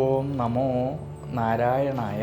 ഓം നമോ നാരായണായ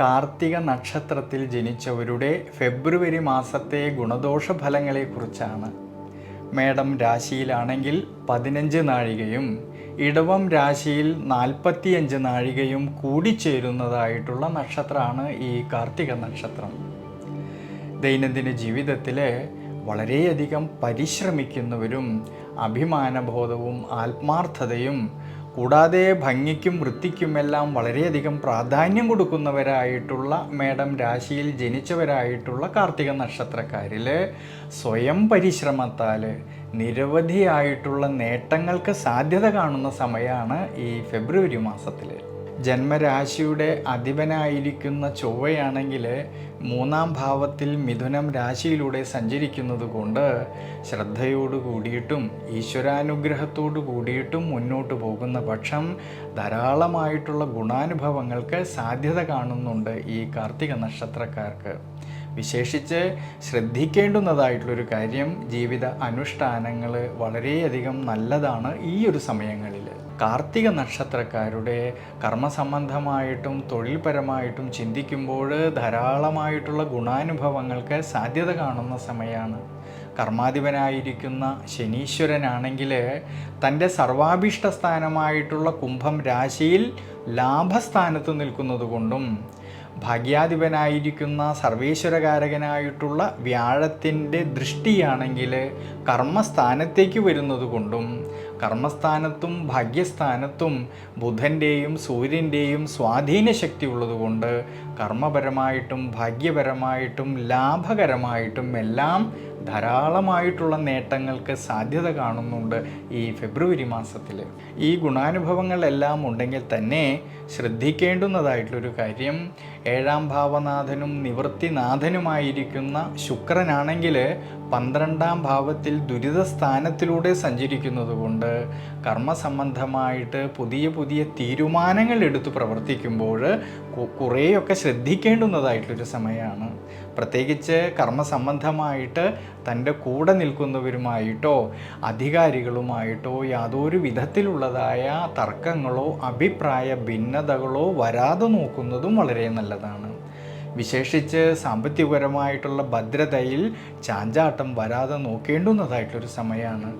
കാർത്തിക നക്ഷത്രത്തിൽ ജനിച്ചവരുടെ ഫെബ്രുവരി മാസത്തെ ഗുണദോഷ ഫലങ്ങളെക്കുറിച്ചാണ് മേടം രാശിയിലാണെങ്കിൽ പതിനഞ്ച് നാഴികയും ഇടവം രാശിയിൽ നാൽപ്പത്തിയഞ്ച് നാഴികയും കൂടിച്ചേരുന്നതായിട്ടുള്ള നക്ഷത്രമാണ് ഈ കാർത്തിക നക്ഷത്രം. ദൈനംദിന ജീവിതത്തിൽ വളരെയധികം പരിശ്രമിക്കുന്നവരും അഭിമാനബോധവും ആത്മാർത്ഥതയും കൂടാതെ ഭംഗിക്കും വൃത്തിക്കുമെല്ലാം വളരെയധികം പ്രാധാന്യം കൊടുക്കുന്നവരായിട്ടുള്ള മേഡം രാശിയിൽ ജനിച്ചവരായിട്ടുള്ള കാർത്തിക നക്ഷത്രക്കാരിൽ സ്വയം പരിശ്രമത്താൽ നിരവധിയായിട്ടുള്ള നേട്ടങ്ങൾക്ക് സാധ്യത കാണുന്ന സമയമാണ് ഈ ഫെബ്രുവരി മാസത്തിൽ ജന്മരാശിയുടെ അധിപനായിരിക്കുന്ന ചൊവ്വയാണെങ്കിൽ മൂന്നാം ഭാവത്തിൽ മിഥുനം രാശിയിലൂടെ സഞ്ചരിക്കുന്നത് കൊണ്ട് ശ്രദ്ധയോട് കൂടിയിട്ടും ഈശ്വരാനുഗ്രഹത്തോട് കൂടിയിട്ടും മുന്നോട്ട് പോകുന്ന പക്ഷം ധാരാളമായിട്ടുള്ള ഗുണാനുഭവങ്ങൾക്ക് സാധ്യത കാണുന്നുണ്ട് ഈ കാർത്തിക നക്ഷത്രക്കാർക്ക്. വിശേഷിച്ച് ശ്രദ്ധിക്കേണ്ടുന്നതായിട്ടുള്ളൊരു കാര്യം ജീവിത അനുഷ്ഠാനങ്ങൾ വളരെയധികം നല്ലതാണ് ഈ ഒരു സമയങ്ങളിൽ കാർത്തിക നക്ഷത്രക്കാരുടെ കർമ്മസംബന്ധമായിട്ടും തൊഴിൽപരമായിട്ടും ചിന്തിക്കുമ്പോൾ ധാരാളമായിട്ടുള്ള ഗുണാനുഭവങ്ങൾക്ക് സാധ്യത കാണുന്ന സമയമാണ് കർമാധിപനായിരിക്കുന്ന ശനീശ്വരനാണെങ്കിൽ തന്റെ സർവാഭീഷ്ട സ്ഥാനമായിട്ടുള്ള കുംഭം രാശിയിൽ ലാഭസ്ഥാനത്ത് നിൽക്കുന്നത് കൊണ്ടും ഭാഗ്യാധിപനായിരിക്കുന്ന സർവേശ്വരകാരകനായിട്ടുള്ള വ്യാഴത്തിന്റെ ദൃഷ്ടിയാണെങ്കിൽ കർമ്മസ്ഥാനത്തേക്ക് വരുന്നത് കൊണ്ടും കർമ്മസ്ഥാനത്തും ഭാഗ്യസ്ഥാനത്തും ബുധന്റെയും സൂര്യന്റെയും സ്വാധീന ശക്തി ഉള്ളതുകൊണ്ട് കർമ്മപരമായിട്ടും ഭാഗ്യപരമായിട്ടും ലാഭകരമായിട്ടും എല്ലാം ധാരാളമായിട്ടുള്ള നേട്ടങ്ങൾക്ക് സാധ്യത കാണുന്നുണ്ട് ഈ ഫെബ്രുവരി മാസത്തിൽ ഈ ഗുണാനുഭവങ്ങളെല്ലാം ഉണ്ടെങ്കിൽ തന്നെ ശ്രദ്ധിക്കേണ്ടുന്നതായിട്ടുള്ളൊരു കാര്യം. ഏഴാം ഭാവനാഥനും നിവൃത്തിനാഥനുമായിരിക്കുന്ന ശുക്രനാണെങ്കിൽ പന്ത്രണ്ടാം ഭാവത്തിൽ ദുരിത സ്ഥാനത്തിലൂടെ സഞ്ചരിക്കുന്നത് കൊണ്ട് കർമ്മസംബന്ധമായിട്ട് പുതിയ പുതിയ തീരുമാനങ്ങൾ എടുത്ത് പ്രവർത്തിക്കുമ്പോൾ കുറേയൊക്കെ ശ്രദ്ധിക്കേണ്ടുന്നതായിട്ടൊരു സമയമാണ് പ്രത്യേകിച്ച് കർമ്മസംബന്ധമായിട്ട് തന്റെ കൂടെ നിൽക്കുന്നവരുമായിട്ടോ അധികാരികളുമായിട്ടോ യാതൊരു വിധത്തിലുള്ളതായ തർക്കങ്ങളോ അഭിപ്രായ ഭിന്നതകളോ വരാതെ നോക്കുന്നതും വളരെ നല്ലതാണ്. വിശേഷിച്ച് സാമ്പത്തികപരമായിട്ടുള്ള ഭദ്രതയിൽ ചാഞ്ചാട്ടം വരാതെ നോക്കേണ്ടുന്നതായിട്ടൊരു സമയമാണ്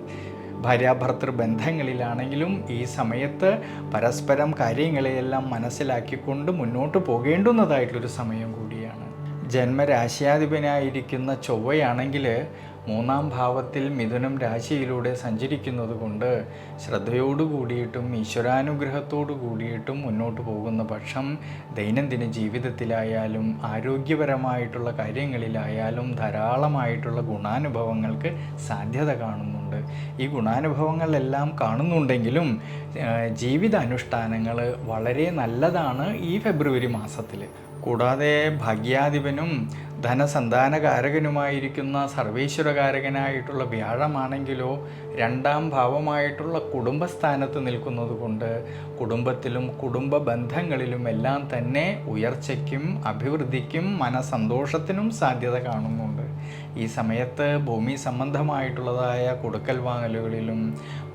ഭാര്യാഭർത്തൃ ബന്ധങ്ങളിലാണെങ്കിലും ഈ സമയത്ത് പരസ്പരം കാര്യങ്ങളെയെല്ലാം മനസ്സിലാക്കിക്കൊണ്ട് മുന്നോട്ട് പോകേണ്ടുന്നതായിട്ടൊരു സമയം കൂടിയാണ്. ജന്മരാശ്യാധിപനായിരിക്കുന്ന ചൊവ്വയാണെങ്കിൽ മൂന്നാം ഭാവത്തിൽ മിഥുനം രാശിയിലൂടെ സഞ്ചരിക്കുന്നത് കൊണ്ട് ശ്രദ്ധയോടു കൂടിയിട്ടും ഈശ്വരാനുഗ്രഹത്തോടു കൂടിയിട്ടും മുന്നോട്ട് പോകുന്ന പക്ഷം ദൈനംദിന ജീവിതത്തിലായാലും ആരോഗ്യപരമായിട്ടുള്ള കാര്യങ്ങളിലായാലും ധാരാളമായിട്ടുള്ള ഗുണാനുഭവങ്ങൾക്ക് സാധ്യത കാണുന്നുണ്ട്. ഈ ഗുണാനുഭവങ്ങളെല്ലാം കാണുന്നുണ്ടെങ്കിലും ജീവിത അനുഷ്ഠാനങ്ങൾ വളരെ നല്ലതാണ് ഈ ഫെബ്രുവരി മാസത്തിൽ കൂടാതെ ഭാഗ്യാധിപനും ധനസന്താനകാരകനുമായിരിക്കുന്ന സർവേശ്വരകാരകനായിട്ടുള്ള വ്യാഴമാണെങ്കിലോ രണ്ടാം ഭാവമായിട്ടുള്ള കുടുംബസ്ഥാനത്ത് നിൽക്കുന്നത് കൊണ്ട് കുടുംബത്തിലും കുടുംബ ബന്ധങ്ങളിലും എല്ലാം തന്നെ ഉയർച്ചയ്ക്കും അഭിവൃദ്ധിക്കും മനസന്തോഷത്തിനും സാധ്യത കാണുന്നുണ്ട്. ഈ സമയത്ത് ഭൂമി സംബന്ധമായിട്ടുള്ളതായ കൊടുക്കൽ വാങ്ങലുകളിലും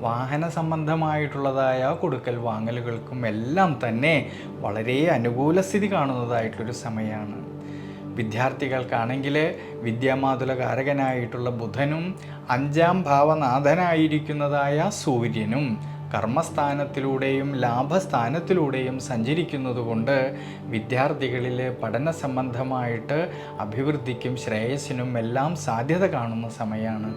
വാഹന സംബന്ധമായിട്ടുള്ളതായ കൊടുക്കൽ വാങ്ങലുകൾക്കും എല്ലാം തന്നെ വളരെ അനുകൂല സ്ഥിതി കാണുന്നതായിട്ടുള്ളൊരു സമയമാണ്. വിദ്യാർത്ഥികൾക്കാണെങ്കിൽ വിദ്യാമാതുലകാരകനായിട്ടുള്ള ബുധനും അഞ്ചാം ഭാവനാഥനായിരിക്കുന്നതായ സൂര്യനും കർമ്മസ്ഥാനത്തിലൂടെയും ലാഭസ്ഥാനത്തിലൂടെയും സഞ്ചരിക്കുന്നതുകൊണ്ട് വിദ്യാർത്ഥികളിൽ പഠന സംബന്ധമായിട്ട് അഭിവൃദ്ധിക്കും ശ്രേയസ്സിനും എല്ലാം സാധ്യത കാണുന്ന സമയമാണ്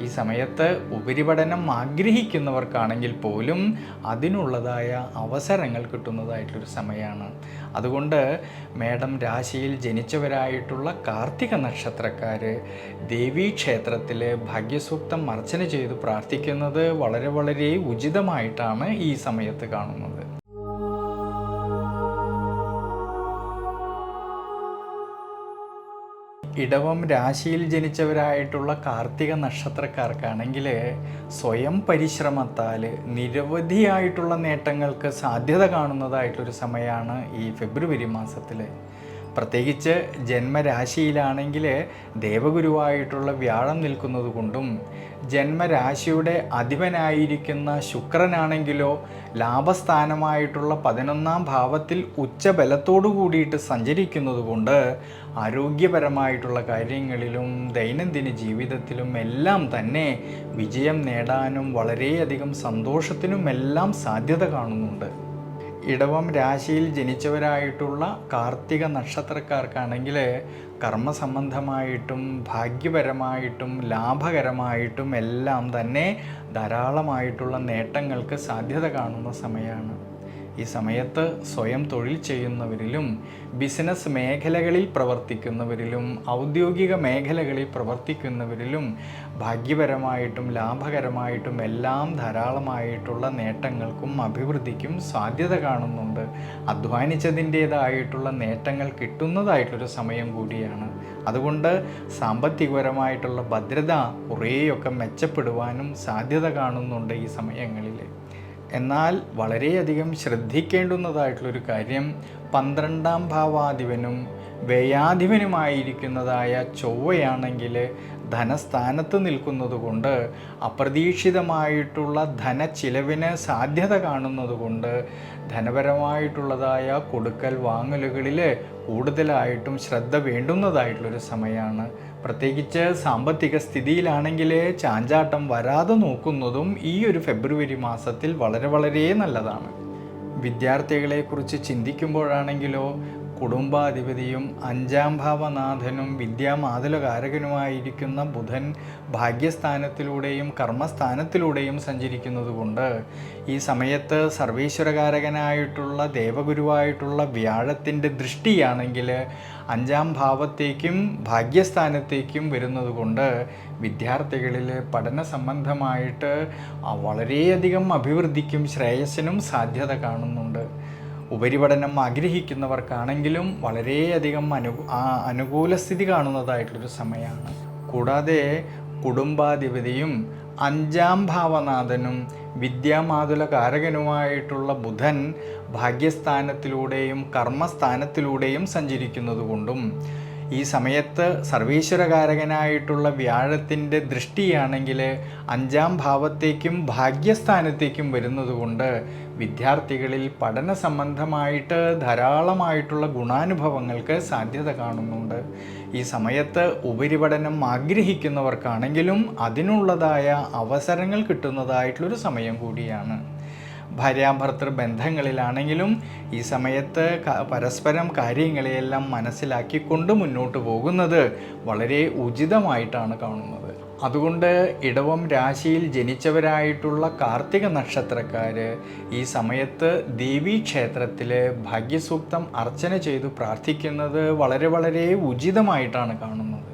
ഈ സമയത്ത് ഉപരിപഠനം ആഗ്രഹിക്കുന്നവർക്കാണെങ്കിൽ പോലും അതിനുള്ളതായ അവസരങ്ങൾ കിട്ടുന്നതായിട്ടൊരു സമയമാണ് അതുകൊണ്ട് മേഡം രാശിയിൽ ജനിച്ചവരായിട്ടുള്ള കാർത്തിക നക്ഷത്രക്കാർ ദേവീക്ഷേത്രത്തിൽ ഭാഗ്യസൂക്തം അർച്ചന ചെയ്ത് പ്രാർത്ഥിക്കുന്നത് വളരെ വളരെ ഉചിതമായിട്ടാണ് ഈ സമയത്ത് കാണുന്നത്. ഇടവം രാശിയിൽ ജനിച്ചവരായിട്ടുള്ള കാർത്തിക നക്ഷത്രക്കാർക്കാണെങ്കിൽ സ്വയം പരിശ്രമത്താൽ നിരവധിയായിട്ടുള്ള നേട്ടങ്ങൾക്ക് സാധ്യത കാണുന്നതായിട്ടൊരു സമയമാണ് ഈ ഫെബ്രുവരി മാസത്തിൽ. പ്രത്യേകിച്ച് ജന്മരാശിയിലാണെങ്കിൽ ദേവഗുരുവായിട്ടുള്ള വ്യാഴം നിൽക്കുന്നത് കൊണ്ടും ജന്മരാശിയുടെ അധിപനായിരിക്കുന്ന ശുക്രനാണെങ്കിലോ ലാഭസ്ഥാനമായിട്ടുള്ള പതിനൊന്നാം ഭാവത്തിൽ ഉച്ചബലത്തോടു കൂടിയിട്ട് സഞ്ചരിക്കുന്നതുകൊണ്ട് ആരോഗ്യപരമായിട്ടുള്ള കാര്യങ്ങളിലും ദൈനംദിന ജീവിതത്തിലും എല്ലാം തന്നെ വിജയം നേടാനും വളരെയധികം സന്തോഷത്തിനും എല്ലാം സാധ്യത കാണുന്നുണ്ട്. ഇടവം രാശിയിൽ ജനിച്ചവരായിട്ടുള്ള കാർത്തിക നക്ഷത്രക്കാർക്കാണെങ്കിൽ കർമ്മസംബന്ധമായിട്ടും ഭാഗ്യപരമായിട്ടും ലാഭകരമായിട്ടും എല്ലാം തന്നെ ധാരാളമായിട്ടുള്ള നേട്ടങ്ങൾക്ക് സാധ്യത കാണുന്ന സമയമാണ്. ഈ സമയത്ത് സ്വയം തൊഴിൽ ചെയ്യുന്നവരിലും ബിസിനസ് മേഖലകളിൽ പ്രവർത്തിക്കുന്നവരിലും ഔദ്യോഗിക മേഖലകളിൽ പ്രവർത്തിക്കുന്നവരിലും ഭാഗ്യപരമായിട്ടും ലാഭകരമായിട്ടും എല്ലാം ധാരാളമായിട്ടുള്ള നേട്ടങ്ങൾക്കും അഭിവൃദ്ധിക്കും സാധ്യത കാണുന്നുണ്ട്. അധ്വാനിച്ചതിന്റേതായിട്ടുള്ള നേട്ടങ്ങൾ കിട്ടുന്നതായിട്ടൊരു സമയം കൂടിയാണ്. അതുകൊണ്ട് സാമ്പത്തികപരമായിട്ടുള്ള ഭദ്രത കുറേയൊക്കെ മെച്ചപ്പെടുവാനും സാധ്യത കാണുന്നുണ്ട് ഈ സമയങ്ങളിൽ എന്നാൽ വളരെയധികം ശ്രദ്ധിക്കേണ്ടുന്നതായിട്ടുള്ളൊരു കാര്യം പന്ത്രണ്ടാം ഭാവാധിപനും വ്യയാധിപനുമായിരിക്കുന്നതായ ചൊവ്വയാണെങ്കിൽ ധനസ്ഥാനത്ത് നിൽക്കുന്നതുകൊണ്ട് അപ്രതീക്ഷിതമായിട്ടുള്ള ധനച്ചിലവിന് സാധ്യത കാണുന്നതുകൊണ്ട് ധനപരമായിട്ടുള്ളതായ കൊടുക്കൽ വാങ്ങലുകളിൽ കൂടുതലായിട്ടും ശ്രദ്ധ വേണ്ടുന്നതായിട്ടുള്ളൊരു സമയമാണ്. പ്രത്യേകിച്ച് സാമ്പത്തിക സ്ഥിതിയിലാണെങ്കിൽ ചാഞ്ചാട്ടം വരാതെ നോക്കുന്നതും ഈ ഒരു ഫെബ്രുവരി മാസത്തിൽ വളരെ വളരെ നല്ലതാണ്. വിദ്യാർത്ഥികളെക്കുറിച്ച് ചിന്തിക്കുമ്പോഴാണെങ്കിലോ കുടുംബാധിപതിയും അഞ്ചാം ഭാവനാഥനും വിദ്യാമാതുലകാരകനുമായിരിക്കുന്ന ബുധൻ ഭാഗ്യസ്ഥാനത്തിലൂടെയും കർമ്മസ്ഥാനത്തിലൂടെയും സഞ്ചരിക്കുന്നതുകൊണ്ട് ഈ സമയത്ത് സർവീശ്വരകാരകനായിട്ടുള്ള ദേവഗുരുവായിട്ടുള്ള വ്യാഴത്തിന്റെ ദൃഷ്ടിയാണെങ്കിൽ അഞ്ചാം ഭാവത്തേക്കും ഭാഗ്യസ്ഥാനത്തേക്കും വരുന്നതുകൊണ്ട് വിദ്യാർത്ഥികളിൽ പഠന സംബന്ധമായിട്ട് വളരെയധികം അഭിവൃദ്ധിക്കും ശ്രേയസ്സിനും സാധ്യത കാണുന്നുണ്ട്. ഉപരിപഠനം ആഗ്രഹിക്കുന്നവർക്കാണെങ്കിലും വളരെയധികം അനു അനുകൂല സ്ഥിതി കാണുന്നതായിട്ടുള്ളൊരു സമയമാണ്. കൂടാതെ കുടുംബാധിപതിയും അഞ്ചാം ഭാവനാഥനും വിദ്യാമാതുല കാരകനുമായിട്ടുള്ള ബുധൻ ഭാഗ്യസ്ഥാനത്തിലൂടെയും കർമ്മസ്ഥാനത്തിലൂടെയും സഞ്ചരിക്കുന്നതുകൊണ്ടും ഈ സമയത്ത് സർവീശ്വരകാരകനായിട്ടുള്ള വ്യാഴത്തിന്റെ ദൃഷ്ടിയാണെങ്കിൽ അഞ്ചാം ഭാവത്തേക്കും ഭാഗ്യസ്ഥാനത്തേക്കും വരുന്നത് കൊണ്ട് വിദ്യാർത്ഥികളിൽ പഠന സംബന്ധമായിട്ട് ധാരാളമായിട്ടുള്ള ഗുണാനുഭവങ്ങൾക്ക് സാധ്യത കാണുന്നുണ്ട്. ഈ സമയത്ത് ഉപരിപഠനം ആഗ്രഹിക്കുന്നവർക്കാണെങ്കിലും അതിനുള്ളതായ അവസരങ്ങൾ കിട്ടുന്നതായിട്ടുള്ളൊരു സമയം കൂടിയാണ്. ഭാര്യാഭർത്തൃ ബന്ധങ്ങളിലാണെങ്കിലും ഈ സമയത്ത് പരസ്പരം കാര്യങ്ങളെയെല്ലാം മനസ്സിലാക്കിക്കൊണ്ട് മുന്നോട്ട് പോകുന്നത് വളരെ ഉചിതമായിട്ടാണ് കാണുന്നത്. അതുകൊണ്ട് ഇടവം രാശിയിൽ ജനിച്ചവരായിട്ടുള്ള കാർത്തിക നക്ഷത്രക്കാർ ഈ സമയത്ത് ദേവീക്ഷേത്രത്തിൽ ഭാഗ്യസൂക്തം അർച്ചന ചെയ്തു പ്രാർത്ഥിക്കുന്നത് വളരെ വളരെ ഉചിതമായിട്ടാണ് കാണുന്നത്.